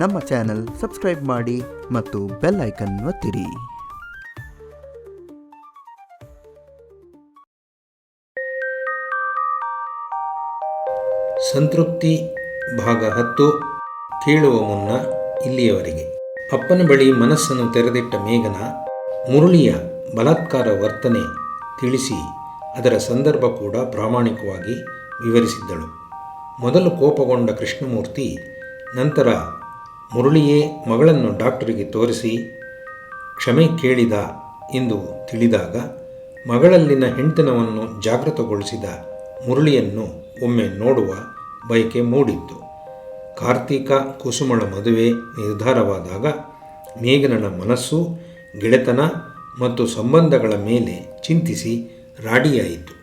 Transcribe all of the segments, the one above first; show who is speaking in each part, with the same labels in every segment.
Speaker 1: ನಮ್ಮ channel subscribe ಮಾಡಿ ಮತ್ತು ಬೆಲ್ ಐಕನ್ ಒತ್ತಿರಿ.
Speaker 2: ಸಂತೃಪ್ತಿ ಭಾಗ ಹತ್ತು. ಕೇಳುವ ಮುನ್ನ ಇಲ್ಲಿಯವರೆಗೆ. ಅಪ್ಪನ ಬಳಿ ಮನಸ್ಸನ್ನು ತೆರೆದಿಟ್ಟ ಮೇಘನ ಮುರುಳಿಯ ಬಲಾತ್ಕಾರ ವರ್ತನೆ ತಿಳಿಸಿ ಅದರ ಸಂದರ್ಭ ಕೂಡ ಪ್ರಾಮಾಣಿಕವಾಗಿ ವಿವರಿಸಿದ್ದಳು. ಮೊದಲು ಕೋಪಗೊಂಡ ಕೃಷ್ಣಮೂರ್ತಿ ನಂತರ ಮುರುಳಿಯೇ ಮಗಳನ್ನು ಡಾಕ್ಟರಿಗೆ ತೋರಿಸಿ ಕ್ಷಮೆ ಕೇಳಿದ ಎಂದು ತಿಳಿದಾಗ ಮಗಳಲ್ಲಿನ ಹೆಂಡತನವನ್ನು ಜಾಗೃತಗೊಳಿಸಿದ ಮುರಳಿಯನ್ನು ಒಮ್ಮೆ ನೋಡುವ ಬಯಕೆ ಮೂಡಿತ್ತು. ಕಾರ್ತಿಕ ಕುಸುಮಳ ಮದುವೆ ನಿರ್ಧಾರವಾದಾಗ ಮೇಘನನ ಮನಸ್ಸು, ಗೆಳೆತನ ಮತ್ತು ಸಂಬಂಧಗಳ ಮೇಲೆ ಚಿಂತಿಸಿ ರಾಡಿಯಾಯಿತು.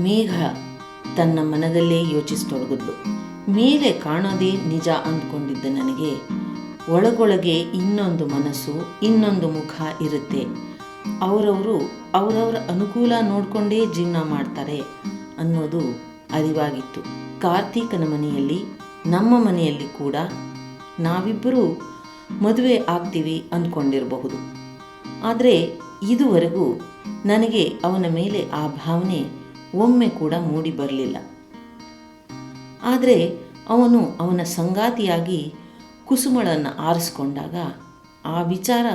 Speaker 3: ಮೇಘ ತನ್ನ ಮನದಲ್ಲೇ ಯೋಚಿಸತೊಡಗಿದ್ಲು ಮೇಲೆ ಕಾಣೋದೇ ನಿಜ ಅಂದ್ಕೊಂಡಿದ್ದ ನನಗೆ, ಒಳಗೊಳಗೆ ಇನ್ನೊಂದು ಮನಸ್ಸು, ಇನ್ನೊಂದು ಮುಖ ಇರುತ್ತೆ. ಅವರವರು ಅವರವರ ಅನುಕೂಲ ನೋಡಿಕೊಂಡೇ ಜೀವನ ಮಾಡ್ತಾರೆ ಅನ್ನೋದು ಅರಿವಾಗಿತ್ತು. ಕಾರ್ತೀಕನ ಮನೆಯಲ್ಲಿ, ನಮ್ಮ ಮನೆಯಲ್ಲಿ ಕೂಡ ನಾವಿಬ್ಬರೂ ಮದುವೆ ಆಗ್ತೀವಿ ಅಂದ್ಕೊಂಡಿರಬಹುದು. ಆದರೆ ಇದುವರೆಗೂ ನನಗೆ ಅವನ ಮೇಲೆ ಆ ಭಾವನೆ ಒಮ್ಮೆ ಕೂಡ ಮೂಡಿ ಬರಲಿಲ್ಲ. ಆದರೆ ಅವನು ಅವನ ಸಂಗಾತಿಯಾಗಿ ಕುಸುಮಳನ್ನು ಆರಿಸ್ಕೊಂಡಾಗ ಆ ವಿಚಾರ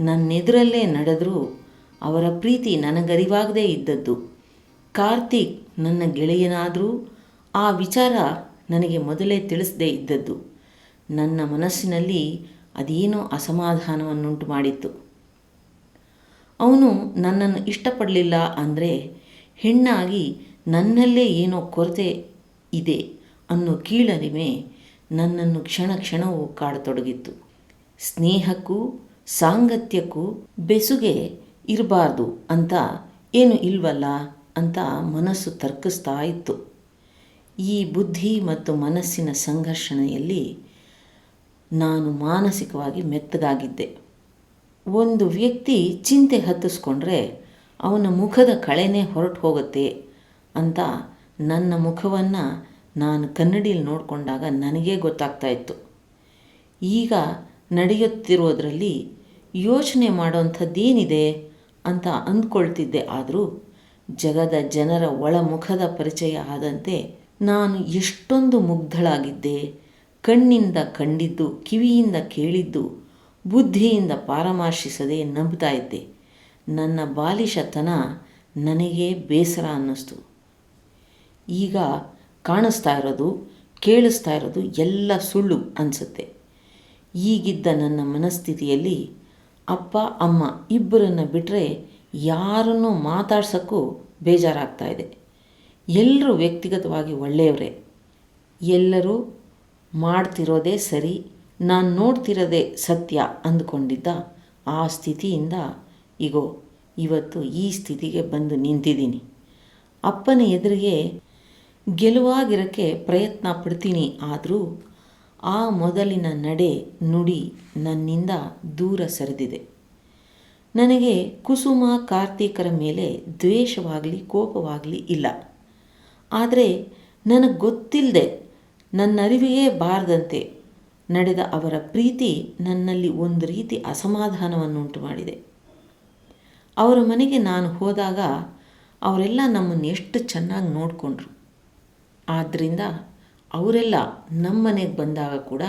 Speaker 3: ನನ್ನೆದುರಲ್ಲೇ ನಡೆದರೂ ಅವರ ಪ್ರೀತಿ ನನಗರಿವಾಗದೇ ಇದ್ದದ್ದು. ಕಾರ್ತಿಕ್ ನನ್ನ ಗೆಳೆಯನಾದರೂ ಆ ವಿಚಾರ ನನಗೆ ಮೊದಲೇ ತಿಳಿಸದೇ ಇದ್ದದ್ದು. ನನ್ನ ಮನಸ್ಸಿನಲ್ಲಿ ಅದೇನೋ ಅಸಮಾಧಾನವನ್ನುಂಟು ಮಾಡಿತ್ತು. ಅವನು ನನ್ನನ್ನು ಇಷ್ಟಪಡಲಿಲ್ಲ ಅಂದರೆ ಹೆಣ್ಣಾಗಿ ನನ್ನಲ್ಲೇ ಏನೋ ಕೊರತೆ ಇದೆ ಅನ್ನೋ ಕೀಳರಿಮೆ ನನ್ನನ್ನು ಕ್ಷಣ ಕ್ಷಣವೂ ಕಾಡತೊಡಗಿತ್ತು. ಸ್ನೇಹಕ್ಕೂ ಸಾಂಗತ್ಯಕ್ಕೂ ಬೆಸುಗೆ ಇರಬಾರ್ದು ಅಂತ ಏನು ಇಲ್ವಲ್ಲ ಅಂತ ಮನಸ್ಸು ತರ್ಕಿಸ್ತಾ ಇತ್ತು. ಈ ಬುದ್ಧಿ ಮತ್ತು ಮನಸ್ಸಿನ ಸಂಘರ್ಷಣೆಯಲ್ಲಿ ನಾನು ಮಾನಸಿಕವಾಗಿ ಮೆತ್ತಗಾಗಿದ್ದೆ. ಒಂದು ವ್ಯಕ್ತಿ ಚಿಂತೆ ಹತ್ತಿಸ್ಕೊಂಡ್ರೆ ಅವನ ಮುಖದ ಕಳೆನೇ ಹೊರಟು ಹೋಗುತ್ತೆ ಅಂತ ನನ್ನ ಮುಖವನ್ನು ನಾನು ಕನ್ನಡಿಯಲ್ಲಿ ನೋಡಿಕೊಂಡಾಗ ನನಗೇ ಗೊತ್ತಾಗ್ತಾ ಇತ್ತು. ಈಗ ನಡೆಯುತ್ತಿರೋದರಲ್ಲಿ ಯೋಚನೆ ಮಾಡೋವಂಥದ್ದೇನಿದೆ ಅಂತ ಅಂದ್ಕೊಳ್ತಿದ್ದೆ. ಆದರೂ ಜಗದ ಜನರ ಒಳಮುಖದ ಪರಿಚಯ ಆದಂತೆ ನಾನು ಎಷ್ಟೊಂದು ಮುಗ್ಧಳಾಗಿದ್ದೆ. ಕಣ್ಣಿಂದ ಕಂಡಿದ್ದು, ಕಿವಿಯಿಂದ ಕೇಳಿದ್ದು, ಬುದ್ಧಿಯಿಂದ ಪಾರಮಾರ್ಶಿಸದೆ ನಂಬ್ತಾ ಇದ್ದೆ. ನನ್ನ ಬಾಲಿಶತನ ನನಗೆ ಬೇಸರ ಅನ್ನಿಸ್ತು. ಈಗ ಕಾಣಿಸ್ತಾ ಇರೋದು, ಕೇಳಿಸ್ತಾ ಇರೋದು ಎಲ್ಲ ಸುಳ್ಳು ಅನಿಸುತ್ತೆ. ಈಗಿದ್ದ ನನ್ನ ಮನಸ್ಥಿತಿಯಲ್ಲಿ ಅಪ್ಪ, ಅಮ್ಮ ಇಬ್ಬರನ್ನು ಬಿಟ್ಟರೆ ಯಾರನ್ನೂ ಮಾತಾಡ್ಸೋಕ್ಕೂ ಬೇಜಾರಾಗ್ತಾ ಇದೆ. ಎಲ್ಲರೂ ವ್ಯಕ್ತಿಗತವಾಗಿ ಒಳ್ಳೆಯವರೇ. ಎಲ್ಲರೂ ಮಾಡ್ತಿರೋದೇ ಸರಿ, ನಾನು ನೋಡ್ತಿರೋದೇ ಸತ್ಯ ಅಂದ್ಕೊಂಡಿದ್ದ ಆ ಸ್ಥಿತಿಯಿಂದ ಈಗೋ ಇವತ್ತು ಈ ಸ್ಥಿತಿಗೆ ಬಂದು ನಿಂತಿದ್ದೀನಿ. ಅಪ್ಪನ ಎದುರಿಗೆ ಗೆಲುವಾಗಿರೋಕ್ಕೆ ಪ್ರಯತ್ನ ಪಡ್ತೀನಿ. ಆದರೂ ಆ ಮೊದಲಿನ ನಡೆ ನುಡಿ ನನ್ನಿಂದ ದೂರ ಸರಿದಿದೆ. ನನಗೆ ಕುಸುಮ ಕಾರ್ತಿಕರ ಮೇಲೆ ದ್ವೇಷವಾಗಲಿ, ಕೋಪವಾಗಲಿ ಇಲ್ಲ. ಆದರೆ ನನಗೆ ಗೊತ್ತಿಲ್ಲದೆ ನನ್ನರಿವಿಗೆ ಬಾರದಂತೆ ನಡೆದ ಅವರ ಪ್ರೀತಿ ನನ್ನಲ್ಲಿ ಒಂದು ರೀತಿ ಅಸಮಾಧಾನವನ್ನುಂಟು ಮಾಡಿದೆ. ಅವರ ಮನೆಗೆ ನಾನು ಹೋದಾಗ ಅವರೆಲ್ಲ ನಮ್ಮನ್ನು ಎಷ್ಟು ಚೆನ್ನಾಗಿ ನೋಡಿಕೊಂಡ್ರು. ಆದ್ದರಿಂದ ಅವರೆಲ್ಲ ನಮ್ಮ ಮನೆಗೆ ಬಂದಾಗ ಕೂಡ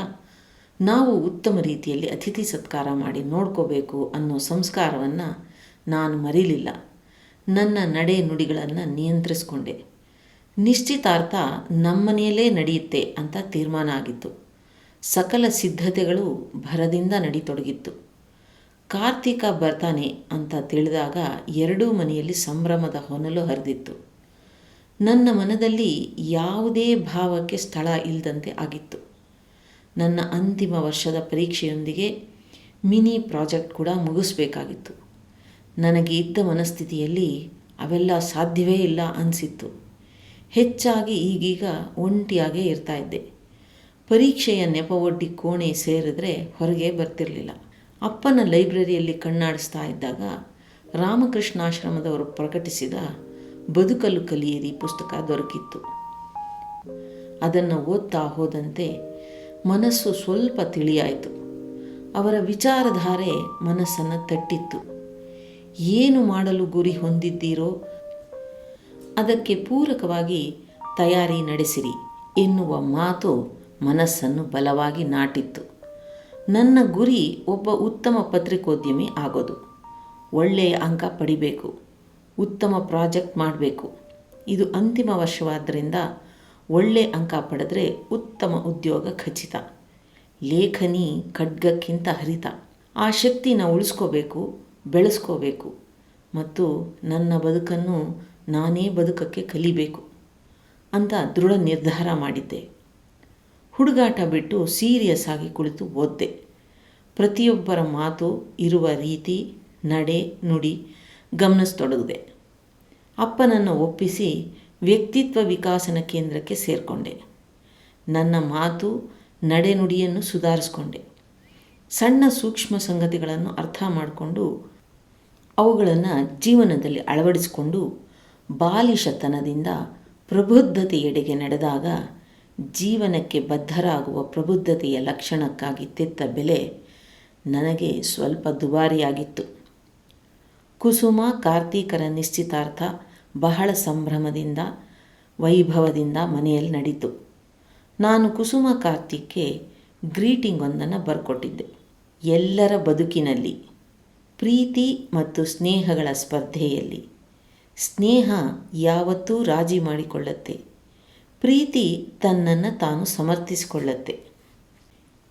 Speaker 3: ನಾವು ಉತ್ತಮ ರೀತಿಯಲ್ಲಿ ಅತಿಥಿ ಸತ್ಕಾರ ಮಾಡಿ ನೋಡ್ಕೋಬೇಕು ಅನ್ನೋ ಸಂಸ್ಕಾರವನ್ನು ನಾನು ಮರೀಲಿಲ್ಲ. ನನ್ನ ನಡೆ ನುಡಿಗಳನ್ನು ನಿಯಂತ್ರಿಸ್ಕೊಂಡೆ. ನಿಶ್ಚಿತಾರ್ಥ ನಮ್ಮನೆಯಲ್ಲೇ ನಡೆಯುತ್ತೆ ಅಂತ ತೀರ್ಮಾನ ಆಗಿತ್ತು. ಸಕಲ ಸಿದ್ಧತೆಗಳು ಭರದಿಂದ ನಡೀತೊಡಗಿತ್ತು. ಕಾರ್ತಿಕ ಬರ್ತಾನೆ ಅಂತ ತಿಳಿದಾಗ ಎರಡೂ ಮನೆಯಲ್ಲಿ ಸಂಭ್ರಮದ ಹೊನಲು ಹರಿದಿತ್ತು. ನನ್ನ ಮನದಲ್ಲಿ ಯಾವುದೇ ಭಾವಕ್ಕೆ ಸ್ಥಳ ಇಲ್ಲದಂತೆ ಆಗಿತ್ತು. ನನ್ನ ಅಂತಿಮ ವರ್ಷದ ಪರೀಕ್ಷೆಯೊಂದಿಗೆ ಮಿನಿ ಪ್ರಾಜೆಕ್ಟ್ ಕೂಡ ಮುಗಿಸ್ಬೇಕಾಗಿತ್ತು. ನನಗೆ ಇದ್ದ ಮನಸ್ಥಿತಿಯಲ್ಲಿ ಅವೆಲ್ಲ ಸಾಧ್ಯವೇ ಇಲ್ಲ ಅನಿಸಿತ್ತು. ಹೆಚ್ಚಾಗಿ ಈಗೀಗ ಒಂಟಿಯಾಗೇ ಇರ್ತಾ ಇದ್ದೆ. ಪರೀಕ್ಷೆಯ ನೆಪವೊಡ್ಡಿ ಕೋಣೆ ಸೇರಿದ್ರೆ ಹೊರಗೆ ಬರ್ತಿರಲಿಲ್ಲ. ಅಪ್ಪನ ಲೈಬ್ರರಿಯಲ್ಲಿ ಕಣ್ಣಾಡಿಸ್ತಾ ಇದ್ದಾಗ ರಾಮಕೃಷ್ಣಾಶ್ರಮದವರು ಪ್ರಕಟಿಸಿದ ಬದುಕಲು ಕಲಿಯಿರಿ ಪುಸ್ತಕ ದೊರಕಿತ್ತು. ಅದನ್ನು ಓದ್ತಾ ಹೋದಂತೆ ಮನಸ್ಸು ಸ್ವಲ್ಪ ತಿಳಿಯಾಯಿತು. ಅವರ ವಿಚಾರಧಾರೆ ಮನಸ್ಸನ್ನು ತಟ್ಟಿತ್ತು. ಏನು ಮಾಡಲು ಗುರಿ ಹೊಂದಿದ್ದೀರೋ ಅದಕ್ಕೆ ಪೂರಕವಾಗಿ ತಯಾರಿ ನಡೆಸಿರಿ ಎನ್ನುವ ಮಾತು ಮನಸ್ಸನ್ನು ಬಲವಾಗಿ ನಾಟಿತ್ತು. ನನ್ನ ಗುರಿ ಒಬ್ಬ ಉತ್ತಮ ಪತ್ರಿಕೋದ್ಯಮಿ ಆಗೋದು. ಒಳ್ಳೆಯ ಅಂಕ ಪಡಿಬೇಕು. ಉತ್ತಮ ಪ್ರಾಜೆಕ್ಟ್ ಮಾಡಬೇಕು. ಇದು ಅಂತಿಮ ವರ್ಷವಾದ್ದರಿಂದ ಒಳ್ಳೆಯ ಅಂಕ ಪಡೆದರೆ ಉತ್ತಮ ಉದ್ಯೋಗ ಖಚಿತ. ಲೇಖನಿ ಖಡ್ಗಕ್ಕಿಂತ ಹರಿತ. ಆ ಶಕ್ತಿನ ಉಳಿಸ್ಕೋಬೇಕು, ಬೆಳೆಸ್ಕೋಬೇಕು. ಮತ್ತು ನನ್ನ ಬದುಕನ್ನು ನಾನೇ ಬದುಕಕ್ಕೆ ಕಲಿಬೇಕು ಅಂತ ದೃಢ ನಿರ್ಧಾರ ಮಾಡಿದ್ದೆ. ಹುಡುಗಾಟ ಬಿಟ್ಟು ಸೀರಿಯಸ್ ಆಗಿ ಕುಳಿತು ಓದ್ದೆ. ಪ್ರತಿಯೊಬ್ಬರ ಮಾತು ಇರುವ ರೀತಿ, ನಡೆ, ನುಡಿ ಗಮನಿಸ್ತೊಡಗಿದೆ. ಅಪ್ಪನನ್ನು ಒಪ್ಪಿಸಿ ವ್ಯಕ್ತಿತ್ವ ವಿಕಾಸನ ಕೇಂದ್ರಕ್ಕೆ ಸೇರಿಕೊಂಡೆ. ನನ್ನ ಮಾತು ನಡೆನುಡಿಯನ್ನು ಸುಧಾರಿಸ್ಕೊಂಡೆ. ಸಣ್ಣ ಸೂಕ್ಷ್ಮ ಸಂಗತಿಗಳನ್ನು ಅರ್ಥ ಮಾಡಿಕೊಂಡು ಅವುಗಳನ್ನು ಜೀವನದಲ್ಲಿ ಅಳವಡಿಸಿಕೊಂಡು ಬಾಲಿಶತನದಿಂದ ಪ್ರಬುದ್ಧತೆಯೆಡೆಗೆ ನಡೆದಾಗ ಜೀವನಕ್ಕೆ ಬದ್ಧರಾಗುವ ಪ್ರಬುದ್ಧತೆಯ ಲಕ್ಷಣಕ್ಕಾಗಿ ತೆತ್ತ ಬೆಲೆ ನನಗೆ ಸ್ವಲ್ಪ ದುಬಾರಿಯಾಗಿತ್ತು. ಕುಸುಮ ಕಾರ್ತೀಕರ ನಿಶ್ಚಿತಾರ್ಥ ಬಹಳ ಸಂಭ್ರಮದಿಂದ, ವೈಭವದಿಂದ ಮನೆಯಲ್ಲಿ ನಡೀತು. ನಾನು ಕುಸುಮ ಕಾರ್ತಿಕ್ಗೆ ಗ್ರೀಟಿಂಗ್ ಒಂದನ್ನು ಬರ್ಕೊಟ್ಟಿದ್ದೆ. ಎಲ್ಲರ ಬದುಕಿನಲ್ಲಿ, ಪ್ರೀತಿ ಮತ್ತು ಸ್ನೇಹಗಳ ಸ್ಪರ್ಧೆಯಲ್ಲಿ. ಸ್ನೇಹ ಯಾವತ್ತೂ ರಾಜಿ ಮಾಡಿಕೊಳ್ಳುತ್ತೆ. ಪ್ರೀತಿ ತನ್ನನ್ನು ತಾನು ಸಮರ್ಥಿಸಿಕೊಳ್ಳುತ್ತೆ.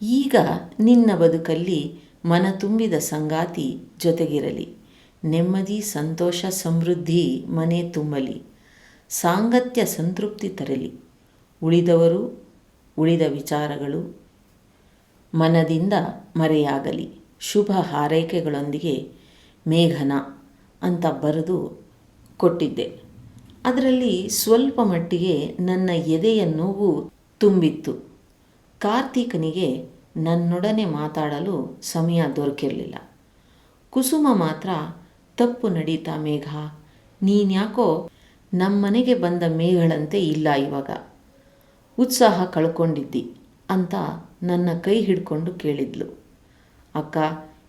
Speaker 3: ಈಗ ನಿನ್ನ ಬದುಕಲ್ಲಿ ಮನ ತುಂಬಿದ ಸಂಗಾತಿ ಜೊತೆಗಿರಲಿ. ನೆಮ್ಮದಿ, ಸಂತೋಷ, ಸಮೃದ್ಧಿ, ಮನೆ ತುಂಬಲಿ. ಸಾಂಗತ್ಯ, ಸಂತೃಪ್ತಿ ತರಲಿ. ಉಳಿದವರು, ಉಳಿದ ವಿಚಾರಗಳು ಮನದಿಂದ ಮರೆಯಾಗಲಿ. ಶುಭ ಹಾರೈಕೆಗಳೊಂದಿಗೆ ಮೇಘನ ಅಂತ ಬರೆದು ಕೊಟ್ಟಿದ್ದೆ. ಅದರಲ್ಲಿ ಸ್ವಲ್ಪ ಮಟ್ಟಿಗೆ ನನ್ನ ಎದೆಯ ನೋವು ತುಂಬಿತ್ತು. ಕಾರ್ತೀಕನಿಗೆ ನನ್ನೊಡನೆ ಮಾತಾಡಲು ಸಮಯ ದೊರಕಿರಲಿಲ್ಲ. ಕುಸುಮ ಮಾತ್ರ, ತಪ್ಪು ನಡೀತಾ ಮೇಘ, ನೀನ್ಯಾಕೋ ನಮ್ಮನೆಗೆ ಬಂದ ಮೇಘಳಂತೆ ಇಲ್ಲ ಇವಾಗ. ಉತ್ಸಾಹ ಕಳ್ಕೊಂಡಿದ್ದಿ ಅಂತ ನನ್ನ ಕೈ ಹಿಡ್ಕೊಂಡು ಕೇಳಿದ್ಲು. ಅಕ್ಕ,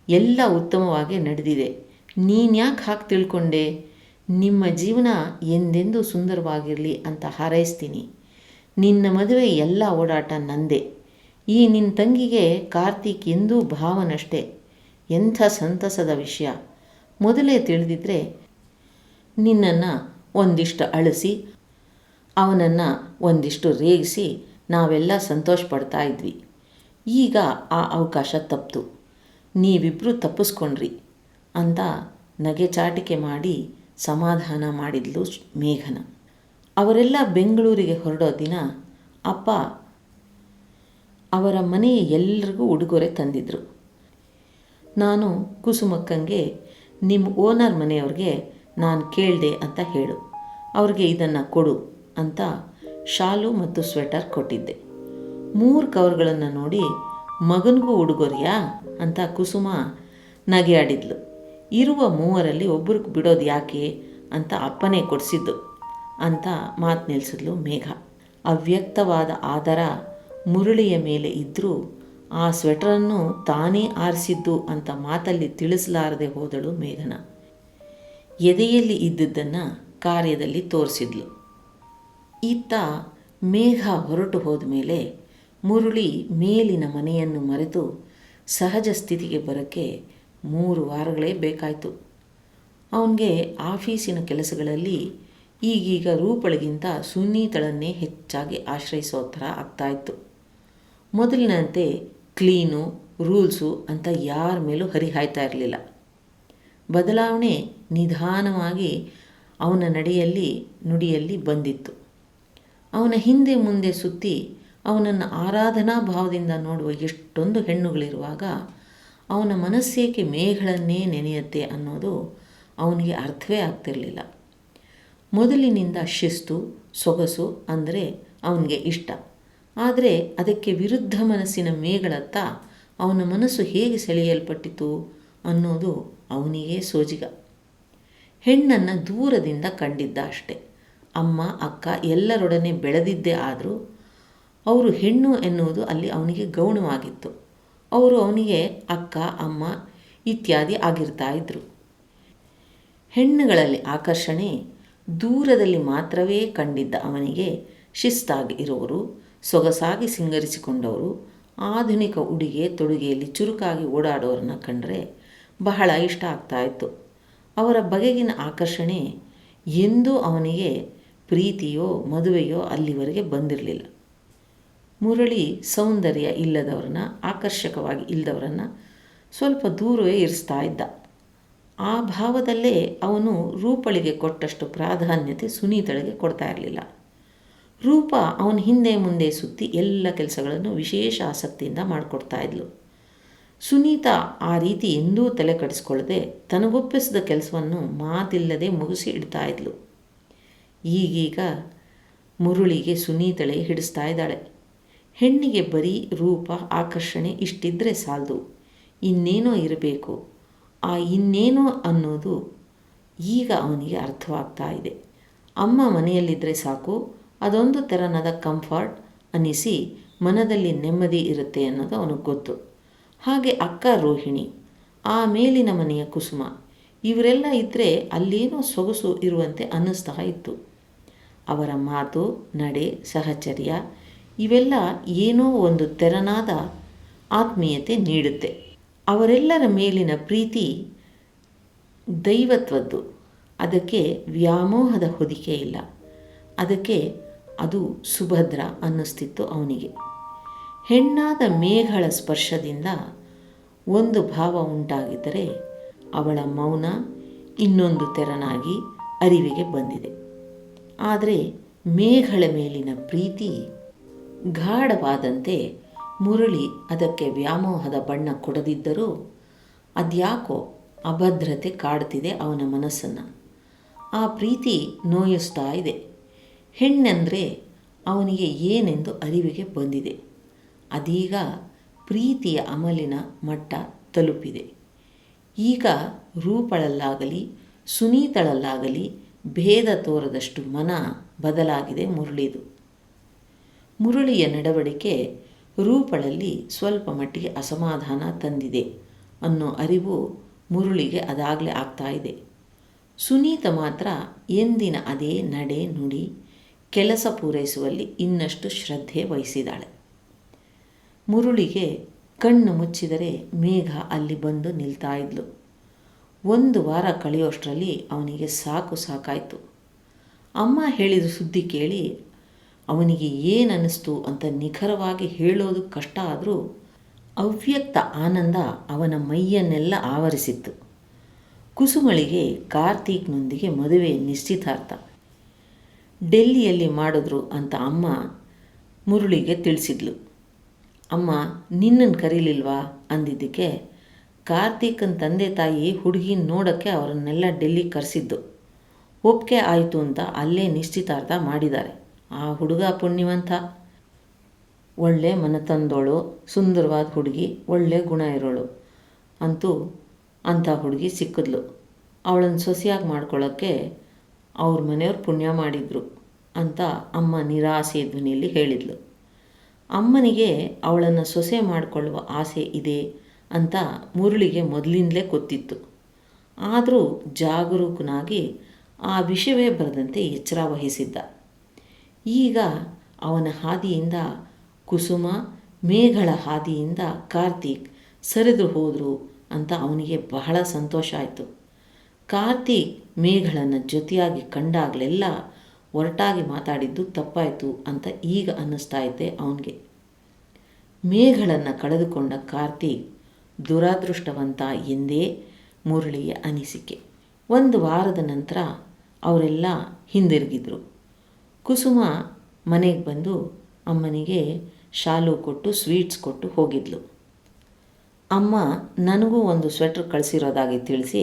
Speaker 3: ಎಲ್ಲ ಉತ್ತಮವಾಗಿ ನಡೆದಿದೆ. ನೀನ್ಯಾಕೆ ಹಾಕಿ ತಿಳ್ಕೊಂಡೆ? ನಿಮ್ಮ ಜೀವನ ಎಂದೆಂದೂ ಸುಂದರವಾಗಿರಲಿ ಅಂತ ಹಾರೈಸ್ತೀನಿ. ನಿನ್ನ ಮದುವೆ ಎಲ್ಲ ಓಡಾಟ ನಂದೇ. ಈ ನಿನ್ನ ತಂಗಿಗೆ ಕಾರ್ತಿಕ್ ಎಂದೂ ಭಾವನಷ್ಟೇ. ಎಂಥ ಸಂತಸದ ವಿಷಯ. ಮೊದಲೇ ತಿಳಿದಿದ್ರೆ ನಿನ್ನನ್ನು ಒಂದಿಷ್ಟು ಅಳಿಸಿ, ಅವನನ್ನು ಒಂದಿಷ್ಟು ರೇಗಿಸಿ ನಾವೆಲ್ಲ ಸಂತೋಷ ಪಡ್ತಾ ಇದ್ವಿ. ಈಗ ಆ ಅವಕಾಶ ತಪ್ಪಿತು ನೀವಿಬ್ಬರೂ ತಪ್ಪಿಸ್ಕೊಂಡ್ರಿ ಅಂತ ನಗೆ ಚಾಟಿಕೆ ಮಾಡಿ ಸಮಾಧಾನ ಮಾಡಿದ್ಲು ಮೇಘನ. ಅವರೆಲ್ಲ ಬೆಂಗಳೂರಿಗೆ ಹೊರಡೋ ದಿನ ಅಪ್ಪ ಅವರ ಮನೆಯ ಎಲ್ಲರಿಗೂ ಉಡುಗೊರೆ ತಂದಿದ್ದರು ನಾನು ಕುಸುಮಕ್ಕಂಗೆ ನಿಮ್ಮ ಓನರ್ ಮನೆಯವ್ರಿಗೆ ನಾನು ಕೇಳಿದೆ ಅಂತ ಹೇಳು. ಅವ್ರಿಗೆ ಇದನ್ನು ಕೊಡು ಅಂತ ಶಾಲು ಮತ್ತು ಸ್ವೆಟರ್ ಕೊಟ್ಟಿದ್ದೆ. ಮೂರು ಕವರ್ಗಳನ್ನು ನೋಡಿ, ಮಗನಿಗೂ ಉಡುಗೊರೆಯಾ? ಅಂತ ಕುಸುಮ ನಗೆ ಆಡಿದ್ಲು ಇರುವ ಮೂವರಲ್ಲಿ ಒಬ್ಬರಿಗೆ ಬಿಡೋದು ಯಾಕೆ ಅಂತ ಅಪ್ಪನೇ ಕೊಡಿಸಿದ್ದು ಅಂತ ಮಾತು ನಿಲ್ಲಿಸಿದ್ಲು ಮೇಘ. ಅವ್ಯಕ್ತವಾದ ಆದರ ಮುರುಳಿಯ ಮೇಲೆ ಇದ್ದರೂ ಆ ಸ್ವೆಟರನ್ನು ತಾನೇ ಆರಿಸಿದ್ದು ಅಂತ ಮಾತಲ್ಲಿ ತಿಳಿಸಲಾರದೆ ಹೋದಳು ಮೇಘನ. ಎದೆಯಲ್ಲಿ ಇದ್ದದ್ದನ್ನು ಕಾರ್ಯದಲ್ಲಿ ತೋರಿಸಿದ್ಲು. ಇತ್ತ ಮೇಘ ಹೊರಟು ಹೋದ ಮೇಲೆ ಮುರುಳಿ ಮೇಲಿನ ಮನೆಯನ್ನು ಮರೆತು ಸಹಜ ಸ್ಥಿತಿಗೆ ಬರೋಕ್ಕೆ ಮೂರು ವಾರಗಳೇ ಬೇಕಾಯಿತು. ಅವನಿಗೆ ಆಫೀಸಿನ ಕೆಲಸಗಳಲ್ಲಿ ಈಗೀಗ ರೂಪಳಿಗಿಂತ ಸುನೀತಳನ್ನೇ ಹೆಚ್ಚಾಗಿ ಆಶ್ರಯಿಸೋ ಥರ ಆಗ್ತಾಯಿತ್ತು ಮೊದಲಿನಂತೆ ಕ್ಲೀನು, ರೂಲ್ಸು ಅಂತ ಯಾರ ಮೇಲೂ ಹರಿಹಾಯ್ತಾ ಇರಲಿಲ್ಲ. ಬದಲಾವಣೆ ನಿಧಾನವಾಗಿ ಅವನ ನಡೆಯಲ್ಲಿ, ನುಡಿಯಲ್ಲಿ ಬಂದಿತ್ತು. ಅವನ ಹಿಂದೆ ಮುಂದೆ ಸುತ್ತಿ ಅವನನ್ನು ಆರಾಧನಾ ಭಾವದಿಂದ ನೋಡುವ ಎಷ್ಟೊಂದು ಹೆಣ್ಣುಗಳಿರುವಾಗ ಅವನ ಮನಸ್ಸೇಕೆ ಮೇಘಗಳನ್ನೇ ನೆನೆಯತ್ತೆ ಅನ್ನೋದು ಅವನಿಗೆ ಅರ್ಥವೇ ಆಗ್ತಿರಲಿಲ್ಲ. ಮೊದಲಿನಿಂದ ಶಿಸ್ತು, ಸೊಗಸು ಅಂದರೆ ಅವನಿಗೆ ಇಷ್ಟ. ಆದರೆ ಅದಕ್ಕೆ ವಿರುದ್ಧ ಮನಸ್ಸಿನ ಮೇಗಳತ್ತ ಅವನ ಮನಸ್ಸು ಹೇಗೆ ಸೆಳೆಯಲ್ಪಟ್ಟಿತು ಅನ್ನೋದು ಅವನಿಗೆ ಸೋಜಿಗ. ಹೆಣ್ಣನ್ನು ದೂರದಿಂದ ಕಂಡಿದ್ದ ಅಷ್ಟೆ. ಅಮ್ಮ, ಅಕ್ಕ ಎಲ್ಲರೊಡನೆ ಬೆಳೆದಿದ್ದೇ ಆದರೂ ಅವರು ಹೆಣ್ಣು ಎನ್ನುವುದು ಅಲ್ಲಿ ಅವನಿಗೆ ಗೌಣವಾಗಿತ್ತು. ಅವರು ಅವನಿಗೆ ಅಕ್ಕ, ಅಮ್ಮ ಇತ್ಯಾದಿ ಆಗಿರ್ತಾ ಇದ್ದರು ಹೆಣ್ಣುಗಳಲ್ಲಿ ಆಕರ್ಷಣೆ ದೂರದಲ್ಲಿ ಮಾತ್ರವೇ ಕಂಡಿದ್ದ ಅವನಿಗೆ ಶಿಸ್ತಾಗಿ ಇರೋರು ಸೊಗಸಾಗಿ ಸಿಂಗರಿಸಿಕೊಂಡವರು, ಆಧುನಿಕ ಉಡುಗೆ ತೊಡುಗೆಯಲ್ಲಿ ಚುರುಕಾಗಿ ಓಡಾಡೋರನ್ನ ಕಂಡರೆ ಬಹಳ ಇಷ್ಟ ಆಗ್ತಾ ಇತ್ತು. ಅವರ ಬಗೆಗಿನ ಆಕರ್ಷಣೆ ಎಂದೂ ಅವನಿಗೆ ಪ್ರೀತಿಯೋ ಮದುವೆಯೋ ಅಲ್ಲಿವರೆಗೆ ಬಂದಿರಲಿಲ್ಲ. ಮುರಳಿ ಸೌಂದರ್ಯ ಇಲ್ಲದವ್ರನ್ನ, ಆಕರ್ಷಕವಾಗಿ ಇಲ್ಲದವ್ರನ್ನ ಸ್ವಲ್ಪ ದೂರವೇ ಇರಿಸ್ತಾ ಇದ್ದ. ಆ ಭಾವದಲ್ಲೇ ಅವನು ರೂಪಳಿಗೆ ಕೊಟ್ಟಷ್ಟು ಪ್ರಾಧಾನ್ಯತೆ ಸುನೀತಳಿಗೆ ಕೊಡ್ತಾ ಇರಲಿಲ್ಲ. ರೂಪ ಅವನ ಹಿಂದೆ ಮುಂದೆ ಸುತ್ತಿ ಎಲ್ಲ ಕೆಲಸಗಳನ್ನು ವಿಶೇಷ ಆಸಕ್ತಿಯಿಂದ ಮಾಡಿಕೊಡ್ತಾ ಇದ್ಲು. ಸುನೀತಾ ಆ ರೀತಿ ಎಂದೂ ತಲೆ ಕಡಿಸ್ಕೊಳ್ಳದೆ ತನಗೊಪ್ಪಿಸಿದ ಕೆಲಸವನ್ನು ಮಾತಿಲ್ಲದೆ ಮುಗಿಸಿ ಇಡ್ತಾ ಇದ್ಲು. ಈಗೀಗ ಮುರುಳಿಗೆ ಸುನೀತಳೆ ಹಿಡಿಸ್ತಾ ಇದ್ದಾಳೆ. ಹೆಣ್ಣಿಗೆ ಬರೀ ರೂಪ, ಆಕರ್ಷಣೆ ಇಷ್ಟಿದ್ರೆ ಸಾಲದು. ಇನ್ನೇನೋ ಇರಬೇಕು. ಆ ಇನ್ನೇನೋ ಅನ್ನೋದು ಈಗ ಅವನಿಗೆ ಅರ್ಥವಾಗ್ತಾ ಇದೆ. ಅಮ್ಮ ಮನೆಯಲ್ಲಿದ್ದರೆ ಸಾಕು, ಅದೊಂದು ತೆರನಾದ ಕಂಫರ್ಟ್ ಅನ್ನಿಸಿ ಮನದಲ್ಲಿ ನೆಮ್ಮದಿ ಇರುತ್ತೆ ಅನ್ನೋದು ಅವನಿಗೆ ಗೊತ್ತು. ಹಾಗೆ ಅಕ್ಕ ರೋಹಿಣಿ, ಆ ಮೇಲಿನ ಮನೆಯ ಕುಸುಮ, ಇವರೆಲ್ಲ ಇದ್ದರೆ ಅಲ್ಲೇನೋ ಸೊಗಸು ಇರುವಂತೆ ಅನ್ನಿಸ್ತಾ ಇತ್ತು. ಅವರ ಮಾತು, ನಡೆ, ಸಹಚರ್ಯ ಇವೆಲ್ಲ ಏನೋ ಒಂದು ತೆರನಾದ ಆತ್ಮೀಯತೆ ನೀಡುತ್ತೆ. ಅವರೆಲ್ಲರ ಮೇಲಿನ ಪ್ರೀತಿ ದೈವತ್ವದ್ದು. ಅದಕ್ಕೆ ವ್ಯಾಮೋಹದ ಹೊದಿಕೆ ಇಲ್ಲ. ಅದಕ್ಕೆ ಅದು ಸುಭದ್ರ ಅನ್ನಿಸ್ತಿತ್ತು ಅವನಿಗೆ. ಹೆಣ್ಣಾದ ಮೇಘಳ ಸ್ಪರ್ಶದಿಂದ ಒಂದು ಭಾವ ಉಂಟಾಗಿದ್ದರೆ ಅವಳ ಮೌನ ಇನ್ನೊಂದು ತೆರನಾಗಿ ಅರಿವಿಗೆ ಬಂದಿದೆ. ಆದರೆ ಮೇಘಳ ಮೇಲಿನ ಪ್ರೀತಿ ಗಾಢವಾದಂತೆ ಮುರಳಿ ಅದಕ್ಕೆ ವ್ಯಾಮೋಹದ ಬಣ್ಣ ಕೊಡದಿದ್ದರೂ ಅದ್ಯಾಕೋ ಅಭದ್ರತೆ ಕಾಡ್ತಿದೆ ಅವನ ಮನಸ್ಸನ್ನು. ಆ ಪ್ರೀತಿ ನೋಯಿಸ್ತಾ ಇದೆ. ಹೆಣ್ಣೆಂದರೆ ಅವನಿಗೆ ಏನೆಂದು ಅರಿವಿಗೆ ಬಂದಿದೆ. ಅದೀಗ ಪ್ರೀತಿಯ ಅಮಲಿನ ಮಟ್ಟ ತಲುಪಿದೆ. ಈಗ ರೂಪಳಲ್ಲಾಗಲಿ, ಸುನೀತಳಲ್ಲಾಗಲಿ ಭೇದ ತೋರದಷ್ಟು ಮನ ಬದಲಾಗಿದೆ ಮುರಳಿದು. ಮುರಳಿಯ ನಡವಳಿಕೆ ರೂಪಳಲ್ಲಿ ಸ್ವಲ್ಪ ಮಟ್ಟಿಗೆ ಅಸಮಾಧಾನ ತಂದಿದೆ ಅನ್ನೋ ಅರಿವು ಮುರುಳಿಗೆ ಅದಾಗಲೇ ಆಗ್ತಾ ಇದೆ. ಸುನೀತ ಮಾತ್ರ ಎಂದಿನ ಅದೇ ನಡೆ ನುಡಿ ಕೆಲಸ ಪೂರೈಸುವಲ್ಲಿ ಇನ್ನಷ್ಟು ಶ್ರದ್ಧೆ ವಹಿಸಿದಾಳೆ. ಮುರುಳಿಗೆ ಕಣ್ಣು ಮುಚ್ಚಿದರೆ ಮೇಘ ಅಲ್ಲಿ ಬಂದು ನಿಲ್ತಾ ಇದ್ಲು. ಒಂದು ವಾರ ಕಳೆಯೋಷ್ಟರಲ್ಲಿ ಅವನಿಗೆ ಸಾಕು ಸಾಕಾಯಿತು. ಅಮ್ಮ ಹೇಳಿದ ಸುದ್ದಿ ಕೇಳಿ ಅವನಿಗೆ ಏನು ಅನ್ನಿಸ್ತು ಅಂತ ನಿಖರವಾಗಿ ಹೇಳೋದು ಕಷ್ಟ ಆದರೂ ಅವ್ಯಕ್ತ ಆನಂದ ಅವನ ಮೈಯನ್ನೆಲ್ಲ ಆವರಿಸಿತ್ತು. ಕುಸುಮಳಿಗೆ ಕಾರ್ತೀಕ್ನೊಂದಿಗೆ ಮದುವೆ ನಿಶ್ಚಿತಾರ್ಥ. ಡೆಲ್ಲಿಯಲ್ಲಿ ಮಾಡಿದ್ರು ಅಂತ ಅಮ್ಮ ಮುರುಳಿಗೆ ತಿಳಿಸಿದ್ಲು. ಅಮ್ಮ ನಿನ್ನನ್ನು ಕರೀಲಿಲ್ವಾ? ಅಂದಿದ್ದಕ್ಕೆ ಕಾರ್ತೀಕನ ತಂದೆ ತಾಯಿ ಹುಡುಗಿನ ನೋಡೋಕ್ಕೆ ಅವರನ್ನೆಲ್ಲ ಡೆಲ್ಲಿಗೆ ಕರೆಸಿದ್ದು. ಒಪ್ಪಿಗೆ ಆಯಿತು ಅಂತ ಅಲ್ಲೇ ನಿಶ್ಚಿತಾರ್ಥ ಮಾಡಿದ್ದಾರೆ. ಆ ಹುಡುಗ ಪುಣ್ಯವಂತ. ಒಳ್ಳೆ ಮನತಂದೋಳು, ಸುಂದರವಾದ ಹುಡುಗಿ, ಒಳ್ಳೆ ಗುಣ ಇರೋಳು ಅಂತೂ ಅಂಥ ಹುಡುಗಿ ಸಿಕ್ಕಿದ್ಲು. ಅವಳನ್ನು ಸೊಸೆಯಾಗಿ ಮಾಡ್ಕೊಳ್ಳೋಕ್ಕೆ ಅವ್ರ ಮನೆಯವ್ರು ಪುಣ್ಯ ಮಾಡಿದರು ಅಂತ ಅಮ್ಮ ನಿರಾಸೆ ಧ್ವನಿಯಲ್ಲಿ ಹೇಳಿದ್ಲು. ಅಮ್ಮನಿಗೆ ಅವಳನ್ನು ಸೊಸೆ ಮಾಡಿಕೊಳ್ಳುವ ಆಸೆ ಇದೆ ಅಂತ ಮುರುಳಿಗೆ ಮೊದಲಿಂದಲೇ ಗೊತ್ತಿತ್ತು. ಆದರೂ ಜಾಗರೂಕನಾಗಿ ಆ ವಿಷಯವೇ ಬರದಂತೆ ಎಚ್ಚರ ವಹಿಸಿದ್ದ. ಈಗ ಅವನ ಹಾದಿಯಿಂದ ಕುಸುಮ, ಮೇಘಳ ಹಾದಿಯಿಂದ ಕಾರ್ತಿಕ್ ಸರಿದು ಹೋದರು ಅಂತ ಅವನಿಗೆ ಬಹಳ ಸಂತೋಷ ಆಯಿತು. ಕಾರ್ತಿಕ್ ಮೇಘಳನ್ನು ಜೊತೆಯಾಗಿ ಕಂಡಾಗಲೆಲ್ಲ ಒರಟಾಗಿ ಮಾತಾಡಿದ್ದು ತಪ್ಪಾಯಿತು ಅಂತ ಈಗ ಅನ್ನಿಸ್ತಾ ಇದ್ದೆ ಅವನಿಗೆ. ಮೇಘಳನ್ನು ಕಳೆದುಕೊಂಡ ಕಾರ್ತಿಕ್ ದುರಾದೃಷ್ಟವಂತ ಎಂದೇ ಮುರಳಿಯ ಅನಿಸಿಕೆ. ಒಂದು ವಾರದ ನಂತರ ಅವರೆಲ್ಲ ಹಿಂದಿರುಗಿದ್ರು. ಕುಸುಮ ಮನೆಗೆ ಬಂದು ಅಮ್ಮನಿಗೆ ಶಾಲು ಕೊಟ್ಟು ಸ್ವೀಟ್ಸ್ ಕೊಟ್ಟು ಹೋಗಿದ್ಲು. ಅಮ್ಮ ನನಗೂ ಒಂದು ಸ್ವೆಟ್ರ್ ಕಳಿಸಿರೋದಾಗಿ ತಿಳಿಸಿ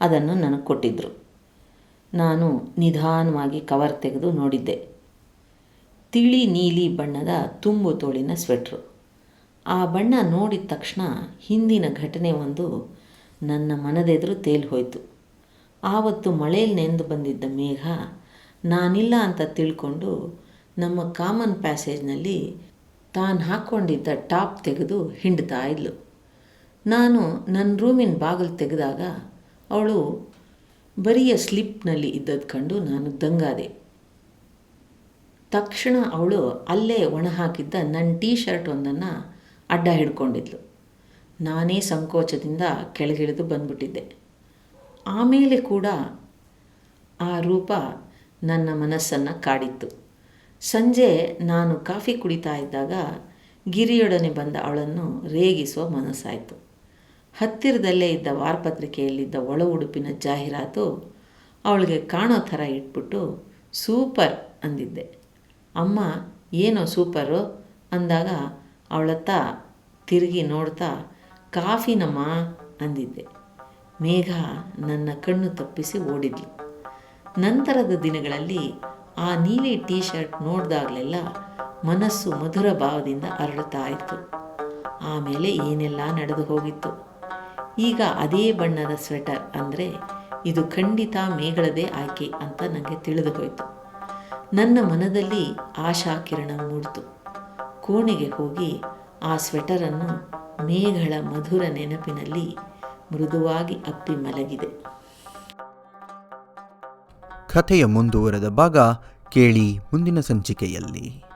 Speaker 3: ಅದನ್ನು ನನಗೆ ಕೊಟ್ಟಿದ್ದರು ನಾನು ನಿಧಾನವಾಗಿ ಕವರ್ ತೆಗೆದು ನೋಡಿದ್ದೆ. ತಿಳಿ ನೀಲಿ ಬಣ್ಣದ ತುಂಬು ತೋಳಿನ ಸ್ವೆಟ್ರು ಆ ಬಣ್ಣ ನೋಡಿದ ತಕ್ಷಣ ಹಿಂದಿನ ಘಟನೆ ಒಂದು ನನ್ನ ಮನದೆದುರು ತೇಲಿ ಹೋಯಿತು ಆವತ್ತು ಮಳೆಯಲ್ಲಿ ನೆಂದು ಬಂದಿದ್ದ ಮೇಘ ನಾನಿಲ್ಲ ಅಂತ ತಿಳ್ಕೊಂಡು ನಮ್ಮ ಕಾಮನ್ ಪ್ಯಾಸೇಜ್ನಲ್ಲಿ ತಾನು ಹಾಕ್ಕೊಂಡಿದ್ದ ಟಾಪ್ ತೆಗೆದು ಹಿಂಡ್ತಾ ಇದ್ಲು. ನಾನು ನನ್ನ ರೂಮಿನ ಬಾಗಿಲು ತೆಗೆದಾಗ ಅವಳು ಬರಿಯ ಸ್ಲಿಪ್ನಲ್ಲಿ ಇದ್ದದ್ದು ಕಂಡು ನಾನು ದಂಗಾದೆ. ತಕ್ಷಣ ಅವಳು ಅಲ್ಲೇ ಒಣ ಹಾಕಿದ್ದ ನನ್ನ ಟೀ ಶರ್ಟ್ ಒಂದನ್ನು ಅಡ್ಡ ಹಿಡ್ಕೊಂಡಿದ್ಲು. ನಾನೇ ಸಂಕೋಚದಿಂದ ಕೆಳಗಿಳಿದು ಬಂದ್ಬಿಟ್ಟಿದ್ದೆ. ಆಮೇಲೆ ಕೂಡ ಆ ರೂಪ ನನ್ನ ಮನಸ್ಸನ್ನು ಕಾಡಿತ್ತು. ಸಂಜೆ ನಾನು ಕಾಫಿ ಕುಡಿತಾ ಇದ್ದಾಗ ಗಿರಿಯೊಡನೆ ಬಂದ ಅವಳನ್ನು ರೇಗಿಸುವ ಮನಸ್ಸಾಯಿತು. ಹತ್ತಿರದಲ್ಲೇ ಇದ್ದ ವಾರಪತ್ರಿಕೆಯಲ್ಲಿದ್ದ ಒಳ ಉಡುಪಿನ ಜಾಹೀರಾತು ಅವಳಿಗೆ ಕಾಣೋ ಥರ ಇಟ್ಬಿಟ್ಟು ಸೂಪರ್ ಅಂದಿದ್ದೆ. ಅಮ್ಮ, ಏನೋ ಸೂಪರು? ಅಂದಾಗ ಅವಳತ್ತ ತಿರುಗಿ ನೋಡ್ತಾ ಕಾಫಿನಮ್ಮ ಅಂದಿದ್ದೆ. ಮೇಘ ನನ್ನ ಕಣ್ಣು ತಪ್ಪಿಸಿ ಓಡಿದ್ಲು. ನಂತರದ ದಿನಗಳಲ್ಲಿ ಆ ನೀಲಿ ಟೀ ಶರ್ಟ್ ನೋಡಿದಾಗಲೆಲ್ಲ ಮನಸ್ಸು ಮಧುರ ಭಾವದಿಂದ ಅರಳುತ್ತಾ ಇತ್ತು. ಆಮೇಲೆ ಏನೆಲ್ಲ ನಡೆದು ಹೋಗಿತ್ತು? ಈಗ ಅದೇ ಬಣ್ಣದ ಸ್ವೆಟರ್ ಅಂದರೆ ಇದು ಖಂಡಿತ ಮೇಗಳದೇ ಆಯ್ಕೆ ಅಂತ ನನಗೆ ತಿಳಿದು ಹೋಯಿತು ನನ್ನ ಮನದಲ್ಲಿ ಆಶಾ ಕಿರಣ ಮೂಡಿತು. ಕೋಣೆಗೆ ಹೋಗಿ ಆ ಸ್ವೆಟರನ್ನು ಮೇಘಳ ಮಧುರ ನೆನಪಿನಲ್ಲಿ ಮೃದುವಾಗಿ ಅಪ್ಪಿ ಮಲಗಿದೆ.
Speaker 1: ಕಥೆಯ ಮುಂದುವರೆದ ಭಾಗ ಕೇಳಿ ಮುಂದಿನ ಸಂಚಿಕೆಯಲ್ಲಿ.